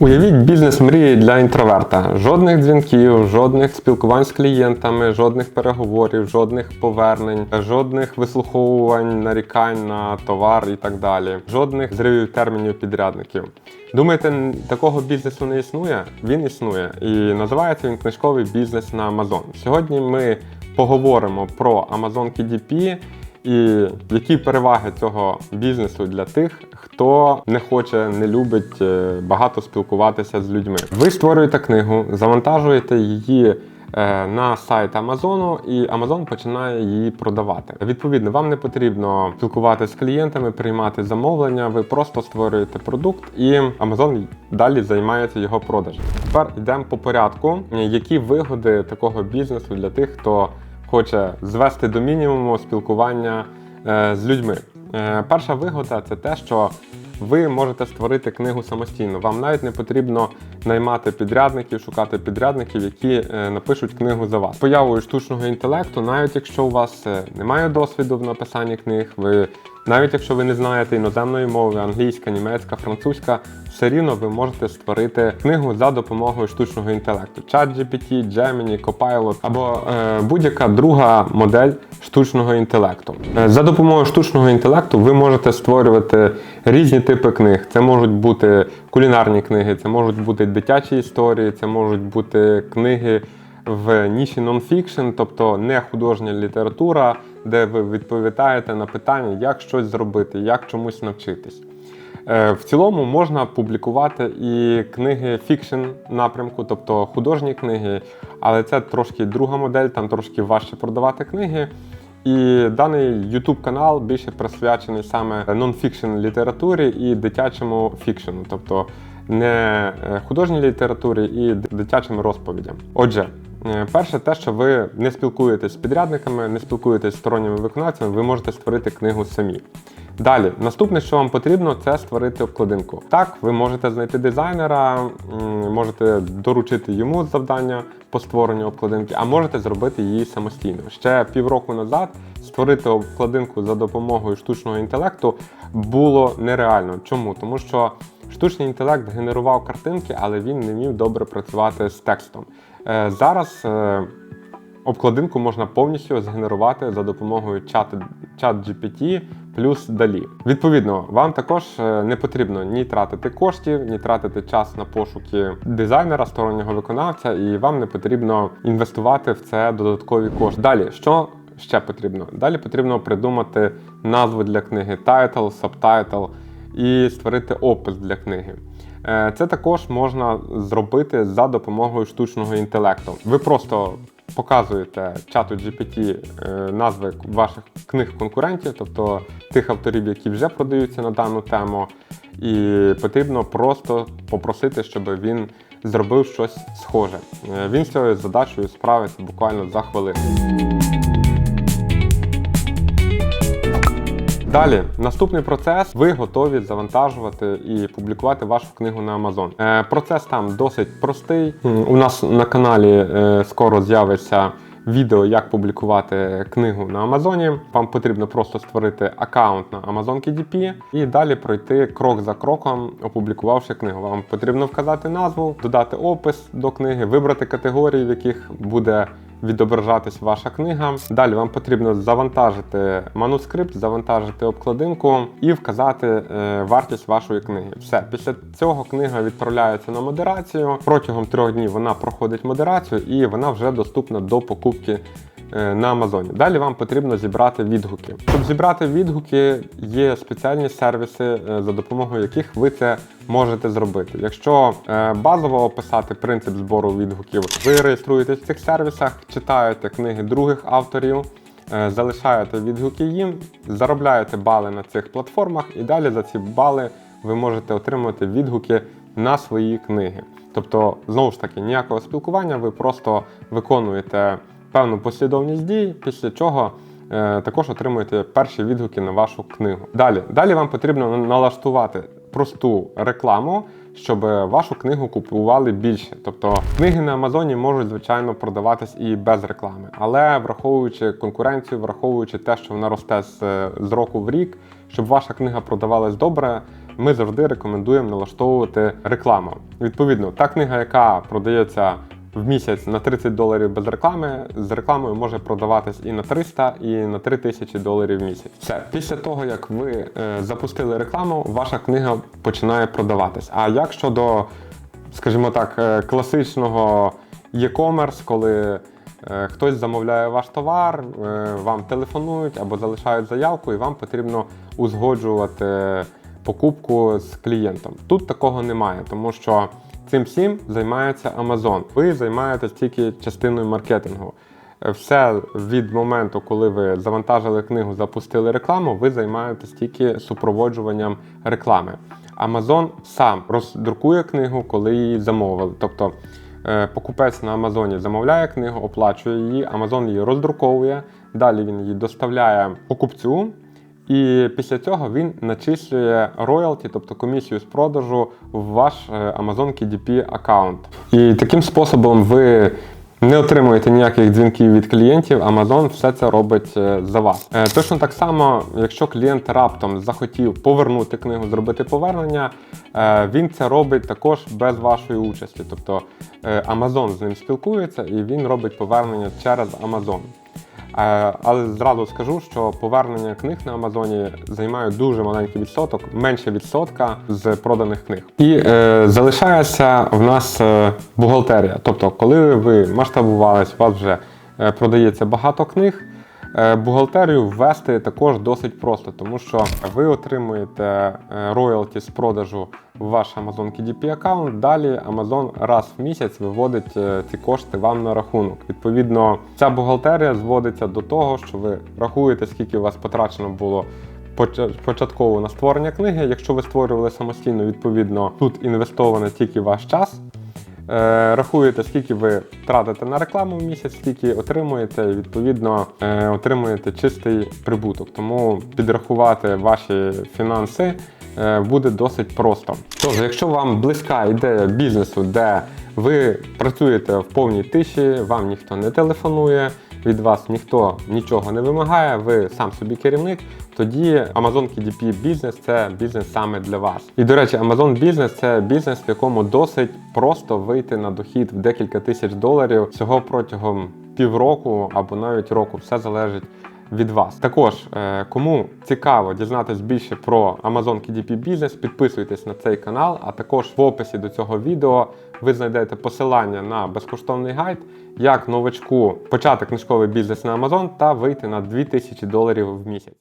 Уявіть бізнес мрії для інтроверта. Жодних дзвінків, жодних спілкувань з клієнтами, жодних переговорів, жодних повернень, жодних вислуховувань, нарікань на товар і так далі, жодних зривів термінів підрядників. Думаєте, такого бізнесу не існує? Він існує і називається він книжковий бізнес на Amazon. Сьогодні ми поговоримо про Amazon KDP і які переваги цього бізнесу для тих, хто не хоче, не любить е, багато спілкуватися з людьми. Ви створюєте книгу, завантажуєте її. е, На сайт Амазону, і Амазон починає її продавати. Відповідно, вам не потрібно спілкуватися з клієнтами, приймати замовлення. Ви просто створюєте продукт, і Амазон далі займається його продажем. Тепер йдемо по порядку. Які вигоди такого бізнесу для тих, хто хоче звести до мінімуму спілкування е, з людьми. Е, перша вигода це те, що ви можете створити книгу самостійно. Вам навіть не потрібно наймати підрядників, шукати підрядників, які е, напишуть книгу за вас. Появою штучного інтелекту, навіть якщо у вас немає досвіду в написанні книг, ви навіть якщо ви не знаєте іноземної мови, англійська, німецька, французька, все рівно ви можете створити книгу за допомогою штучного інтелекту. ChatGPT, Gemini, Copilot або е, будь-яка друга модель штучного інтелекту. Е, за допомогою штучного інтелекту ви можете створювати різні типи книг. Це можуть бути кулінарні книги, це можуть бути дитячі історії, це можуть бути книги в ніші нонфікшн, тобто не художня література, де ви відповідаєте на питання, як щось зробити, як чомусь навчитись. Е, В цілому можна публікувати і книги фікшн напрямку, тобто художні книги, але це трошки друга модель, там трошки важче продавати книги. І даний YouTube канал більше присвячений саме нонфікшн літературі і дитячому фікшену, тобто не е, художній літературі і дитячим розповідям. Отже, перше, те, що ви не спілкуєтесь з підрядниками, не спілкуєтесь з сторонніми виконавцями, ви можете створити книгу самі. Далі, наступне, що вам потрібно, це створити обкладинку. Так, ви можете знайти дизайнера, можете доручити йому завдання по створенню обкладинки, а можете зробити її самостійно. Ще півроку назад створити обкладинку за допомогою штучного інтелекту було нереально. Чому? Тому що штучний інтелект генерував картинки, але він не вмів добре працювати з текстом. Е, Зараз е, обкладинку можна повністю згенерувати за допомогою чату чат GPT плюс далі. Відповідно, вам також е, не потрібно ні тратити коштів, ні тратити час на пошуки дизайнера, стороннього виконавця, і вам не потрібно інвестувати в це додаткові кошти. Далі, що ще потрібно? Далі потрібно придумати назву для книги, тайтл, сабтайтл і створити опис для книги. Е, Це також можна зробити за допомогою штучного інтелекту. Ви просто показуєте чату GPT е, назви ваших книг-конкурентів, е, тих авторів, які вже продаються на дану тему, і потрібно просто попросити, щоб він зробив щось схоже. Е, Він з цією задачею справиться буквально за хвилину. Далі, наступний процес. Ви готові завантажувати і публікувати вашу книгу на Amazon. Е, процес там досить простий. У нас на каналі е, скоро з'явиться відео, як публікувати книгу на Амазоні. Вам потрібно просто створити аккаунт на Amazon KDP і далі пройти крок за кроком, опублікувавши книгу. Вам потрібно вказати назву, додати опис до книги, вибрати категорії, в яких буде відображатись ваша книга. Далі вам потрібно завантажити манускрипт, завантажити обкладинку і вказати е, вартість вашої книги. Все, після цього книга відправляється на модерацію. Протягом трьох днів вона проходить модерацію і вона вже доступна до покупки. Е, На Амазоні. Далі вам потрібно зібрати відгуки. Щоб зібрати відгуки, є спеціальні сервіси, е, за допомогою яких ви це можете зробити. Якщо е, базово описати принцип збору відгуків, ви реєструєтесь в цих сервісах, читаєте книги других авторів, залишаєте відгуки їм, заробляєте бали на цих платформах, і далі за ці бали ви можете отримувати відгуки на свої книги. Тобто, знову ж таки, ніякого спілкування, ви просто виконуєте певну послідовність дій, після чого е, також отримуєте перші відгуки на вашу книгу. Далі, далі вам потрібно налаштувати просту рекламу, щоб вашу книгу купували більше. Тобто книги на Амазоні можуть звичайно продаватись і без реклами, але враховуючи конкуренцію, враховуючи те, що вона росте з, з року в рік, щоб ваша книга продавалась добре. ми завжди рекомендуємо налаштовувати рекламу. Відповідно, та книга, яка продається в місяць на 30 доларів без реклами, з рекламою може продаватись і на 300, і на 3000 доларів в місяць. Все, після того як ви е, запустили рекламу, ваша книга починає продаватись. А як щодо, скажімо так, е, класичного e-commerce, коли е, хтось замовляє ваш товар, вам телефонують або залишають заявку, і вам потрібно узгоджувати покупку з клієнтом. Тут такого немає, тому що цим всім займається Amazon. Ви займаєтесь тільки частиною маркетингу. Е, Все від моменту, коли ви завантажили книгу, запустили рекламу, ви займаєтесь тільки супроводжуванням реклами. Amazon сам роздрукує книгу, коли її замовили. Тобто е, покупець на Амазоні замовляє книгу, оплачує її, Amazon її роздруковує, далі він її доставляє покупцю. І після цього він начислює роялті, тобто комісію з продажу, в ваш е, Amazon KDP аккаунт. І таким способом ви не отримуєте ніяких дзвінків від клієнтів, Amazon все це робить е, за вас. Е, Точно так само, якщо клієнт раптом захотів повернути книгу, зробити повернення, він це робить також без вашої участі. Тобто Amazon з ним спілкується і він робить повернення через Amazon. Е, Але зразу скажу, що повернення книг на Амазоні займає дуже маленький відсоток, менше відсотка з проданих книг. І е, залишається в нас е, бухгалтерія. Тобто, коли ви масштабувались, у вас вже е, продається багато книг. Е, Бухгалтерію ввести також досить просто, тому що ви отримуєте е, роялті з продажу в ваш Amazon KDP аккаунт. Далі Amazon раз в місяць виводить е, ці кошти вам на рахунок. Відповідно, ця бухгалтерія зводиться до того, що ви рахуєте, скільки у вас потрачено було поч- початково на створення книги. Якщо ви створювали самостійно, відповідно тут інвестовано тільки ваш час. Е, Рахуєте, скільки ви тратите на рекламу в місяць, скільки отримуєте, і відповідно е, отримуєте чистий прибуток. Тому підрахувати ваші фінанси е, буде досить просто. Тож, якщо вам близька ідея бізнесу, де ви працюєте в повній тиші, вам ніхто не телефонує, від вас ніхто нічого не вимагає, ви сам собі керівник, тоді Amazon KDP бізнес це бізнес саме для вас. І до речі, Amazon бізнес це бізнес, в якому досить просто вийти на дохід в декілька тисяч доларів всього протягом півроку або навіть року. Все залежить від вас. Також, е, кому цікаво дізнатись більше про Amazon KDP бізнес, підписуйтесь на цей канал, а також в описі до цього відео ви знайдете посилання на безкоштовний гайд, як новачку почати книжковий бізнес на Amazon та вийти на 2000 доларів в місяць.